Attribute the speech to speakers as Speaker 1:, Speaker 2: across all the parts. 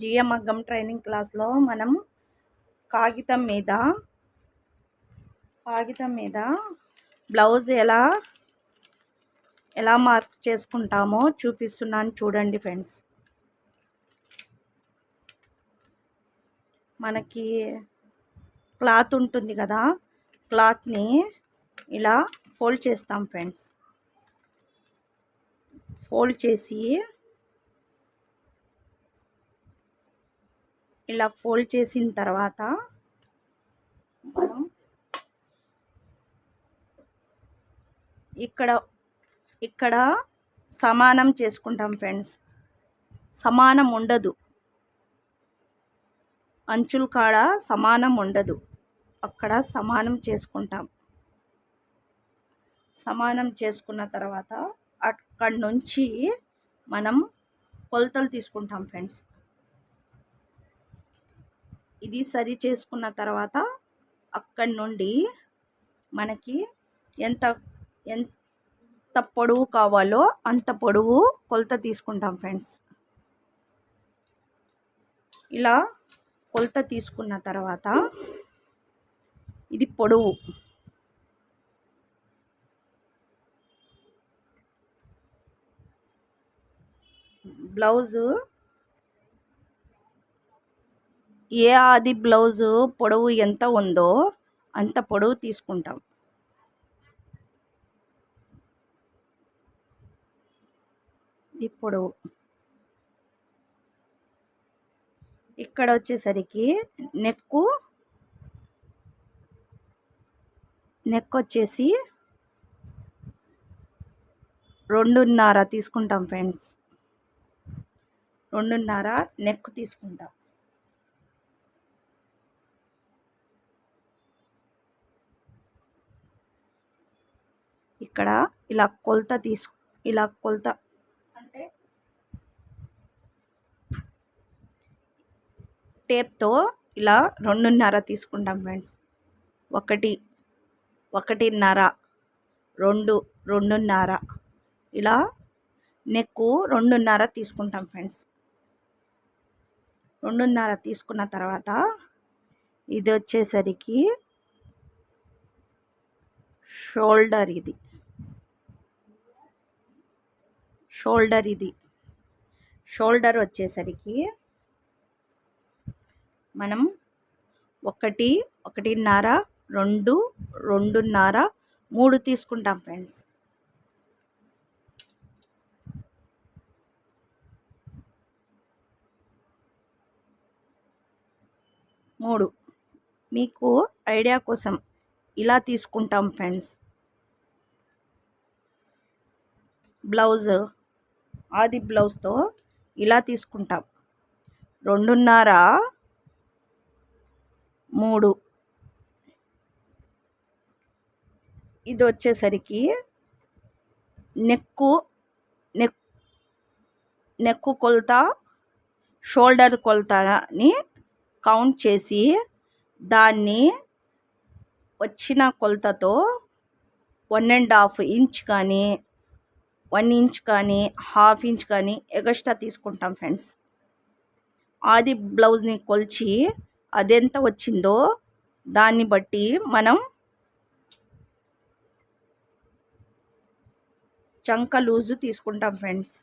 Speaker 1: జియమగ్గం training క్లాస్లో మనం కాగితం మీద కాగితం మీద బ్లౌజ్ ఎలా ఎలా మార్క్ చేసుకుంటామో చూపిస్తున్నాను చూడండి ఫ్రెండ్స్. మనకి క్లాత్ ఉంటుంది కదా క్లాత్ని ఇలా ఫోల్డ్ చేస్తాం ఫ్రెండ్స్. ఫోల్డ్ చేసి ఇలా ఫోల్డ్ చేసిన తర్వాత మనం ఇక్కడ ఇక్కడ సమానం చేసుకుంటాం ఫ్రెండ్స్. సమానం ఉండదు. అంచుల కాడ సమానం ఉండదు. అక్కడ సమానం చేసుకుంటాం. సమానం చేసుకున్న తర్వాత అక్కడి నుంచి మనం కొలతలు తీసుకుంటాం ఫ్రెండ్స్. ఇది సరి చేసుకున్న తర్వాత అక్కడి నుండి మనకి ఎంత ఎంత పొడవు కావాలో అంత పొడవు కొలత తీసుకుంటాం ఫ్రెండ్స్. ఇలా కొలత తీసుకున్న తర్వాత ఇది పొడవు. బ్లౌజు ఏ ఆది బ్లౌజు పొడవు ఎంత ఉందో అంత పొడవు తీసుకుంటాం. ఇది పొడవు. ఇక్కడ వచ్చేసరికి నెక్కు నెక్ వచ్చేసి రెండున్నర తీసుకుంటాం ఫ్రెండ్స్. రెండున్నర నెక్ తీసుకుంటాం. ఇక్కడ ఇలా కొలత తీసు ఇలా కొలత అంటే టేప్తో ఇలా రెండున్నర తీసుకుంటాం ఫ్రెండ్స్. ఒకటి ఒకటిన్నర రెండు రెండున్నర. ఇలా నెక్కు రెండున్నర తీసుకుంటాం ఫ్రెండ్స్. రెండున్నర తీసుకున్న తర్వాత ఇది వచ్చేసరికి షోల్డర్ ఇది. షోల్డర్ ఇది. షోల్డర్ వచ్చేసరికి మనం ఒకటి ఒకటిన్నర రెండు రెండున్నర మూడు తీసుకుంటాం ఫ్రెండ్స్. మూడు. మీకు ఐడియా కోసం ఇలా తీసుకుంటాం ఫ్రెండ్స్. బ్లౌజ్ ఆది బ్లౌజ్తో ఇలా తీసుకుంటాం. రెండున్నర మూడు. ఇది వచ్చేసరికి నెక్కు నెక్ నెక్కు కొలత షోల్డర్ కొలతని కౌంట్ చేసి దాన్ని వచ్చిన కొలతతో వన్ అండ్ హాఫ్ ఇంచ్ కానీ వన్ ఇంచ్ కానీ హాఫ్ ఇంచ్ కానీ ఎగస్ట్రా తీసుకుంటాం ఫ్రెండ్స్. ఆది బ్లౌజ్ని కొలిచి అదెంత వచ్చిందో దాన్ని బట్టి మనం చంక లూజు తీసుకుంటాం ఫ్రెండ్స్.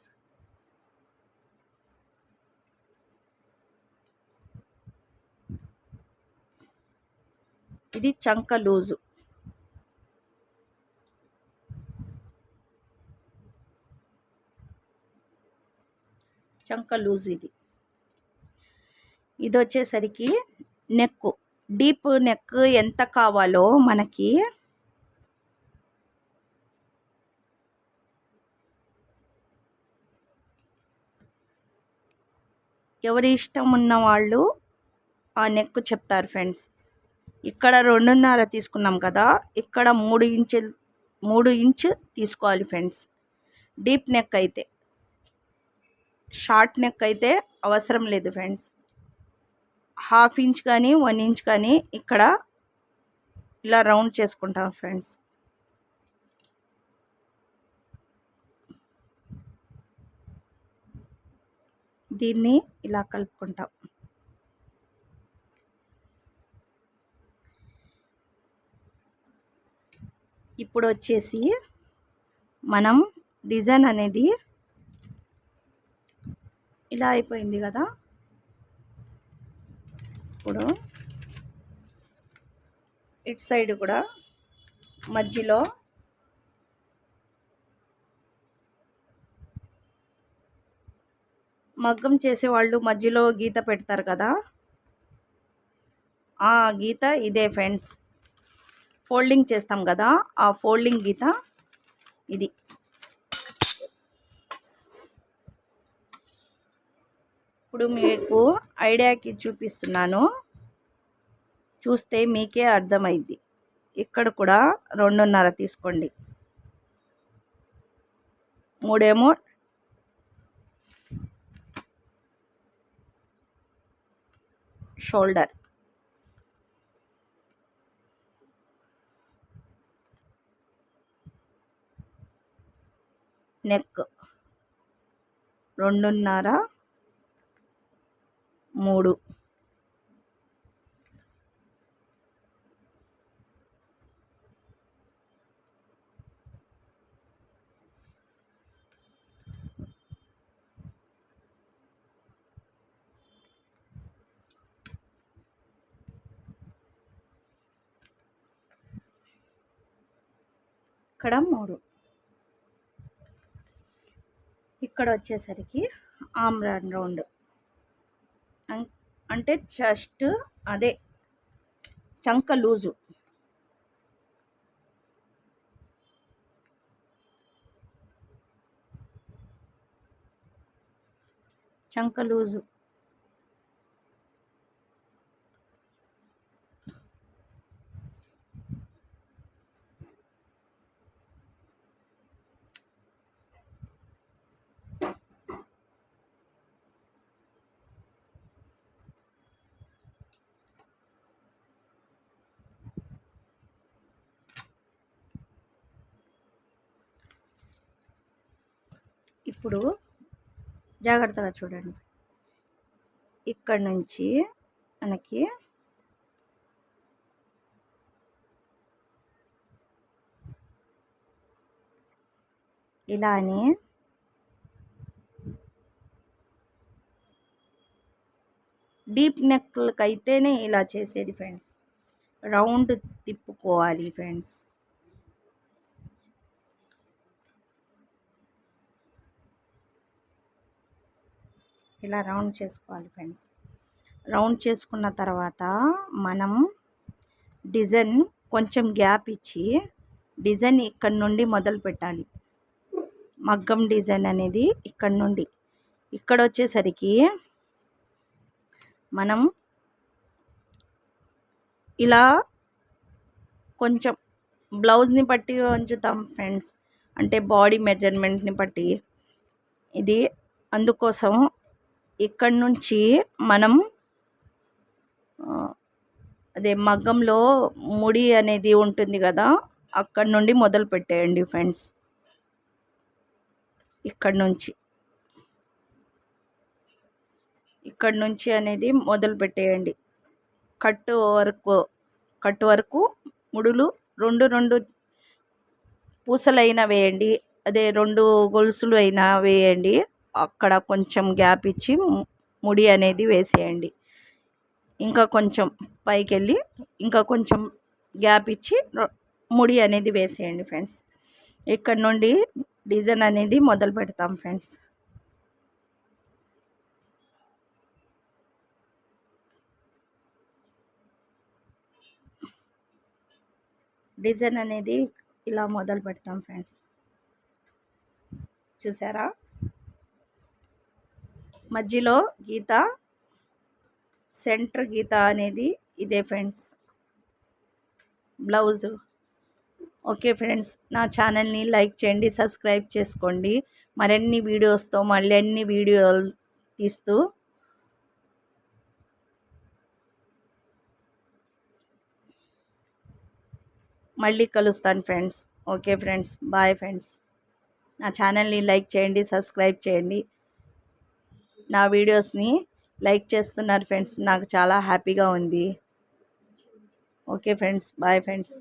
Speaker 1: ఇది చంక లూజు. చంక లూజ్ ఇది. ఇది వచ్చేసరికి నెక్ డీప్ నెక్ ఎంత కావాలో మనకి ఎవరి ఇష్టం ఉన్న వాళ్ళు ఆ నెక్ చెప్తారు ఫ్రెండ్స్. ఇక్కడ రెండున్నర తీసుకున్నాం కదా ఇక్కడ మూడు ఇంచు మూడు ఇంచు తీసుకోవాలి ఫ్రెండ్స్. డీప్ నెక్ అయితే. షార్ట్ నెక్ అయితే అవసరం లేదు ఫ్రెండ్స్. హాఫ్ ఇంచ్ కానీ వన్ ఇంచ్ కానీ ఇక్కడ ఇలా రౌండ్ చేసుకుంటాం ఫ్రెండ్స్. దీన్ని ఇలా కలుపుకుంటాం. ఇప్పుడు వచ్చేసి మనం డిజైన్ అనేది ఇలా అయిపోయింది కదా. ఇప్పుడు ఇటు సైడ్ కూడా మధ్యలో మగ్గం చేసేవాళ్ళు మధ్యలో గీత పెడతారు కదా. ఆ గీత ఇదే ఫ్రెండ్స్. ఫోల్డింగ్ చేస్తాం కదా. ఆ ఫోల్డింగ్ గీత ఇది. ఇప్పుడు మీకు ఐడియాకి చూపిస్తున్నాను. చూస్తే మీకే అర్థమైంది. ఇక్కడ కూడా రెండున్నర తీసుకోండి. మూడేమో షోల్డర్ నెక్ రెండున్నర మూడు. ఇక్కడ మూడు. ఇక్కడ వచ్చేసరికి ఆమ్రాన్ రౌండ్. అంటే జస్ట్ అదే చంక లూజు. చంక లూజు. ఇప్పుడు జాగ్రత్తగా చూడండి. ఇక్కడ నుంచి మనకి ఇలానే. డీప్ నెక్లకి అయితేనే ఇలా చేసేది ఫ్రెండ్స్. రౌండ్ తిప్పుకోవాలి ఫ్రెండ్స్. ఇలా రౌండ్ చేసుకోవాలి ఫ్రెండ్స్. రౌండ్ చేసుకున్న తర్వాత మనం డిజైన్ కొంచెం గ్యాప్ ఇచ్చి డిజైన్ ఇక్కడ నుండి మొదలు పెట్టాలి. మగ్గం డిజైన్ అనేది ఇక్కడ నుండి. ఇక్కడ వచ్చేసరికి మనం ఇలా కొంచెం బ్లౌజ్ని బట్టి ఉంచుతాం ఫ్రెండ్స్. అంటే బాడీ మెజర్మెంట్ని బట్టి. ఇది అందుకోసం ఇక్కడ నుంచి మనం అదే మగ్గంలో ముడి అనేది ఉంటుంది కదా అక్కడ నుండి మొదలు పెట్టేయండి ఫ్రెండ్స్. ఇక్కడ నుంచి. ఇక్కడ నుంచి అనేది మొదలు పెట్టేయండి. కట్టు వరకు కట్టు వరకు ముడులు రెండు రెండు పూసలైనా వేయండి. అదే రెండు గొలుసులు అయినా వేయండి. అక్కడ కొంచెం గ్యాప్ ఇచ్చి ముడి అనేది వేసేయండి. ఇంకా కొంచెం పైకి వెళ్ళి ఇంకా కొంచెం గ్యాప్ ఇచ్చి ముడి అనేది వేసేయండి ఫ్రెండ్స్. ఇక్కడ నుండి డిజైన్ అనేది మొదలు పెడతాం ఫ్రెండ్స్. డిజైన్ అనేది ఇలా మొదలు పెడతాం ఫ్రెండ్స్. చూసారా? మధ్యలో గీత సెంటర్ గీత అనేది ఇదే ఫ్రెండ్స్. బ్లౌజు. ఓకే ఫ్రెండ్స్ నా ఛానల్ని లైక్ చేయండి సబ్స్క్రైబ్ చేసుకోండి. మరిన్ని వీడియోస్తో మళ్ళీ అన్ని వీడియోలు తీస్తూ మళ్ళీ కలుస్తాను friends. Okay friends bye friends. నా ఛానల్ని లైక్ చేయండి సబ్స్క్రైబ్ చేయండి. నా వీడియోస్ని లైక్ చేస్తున్నారు ఫ్రెండ్స్. నాకు చాలా హ్యాపీగా ఉంది. Okay friends. Bye friends.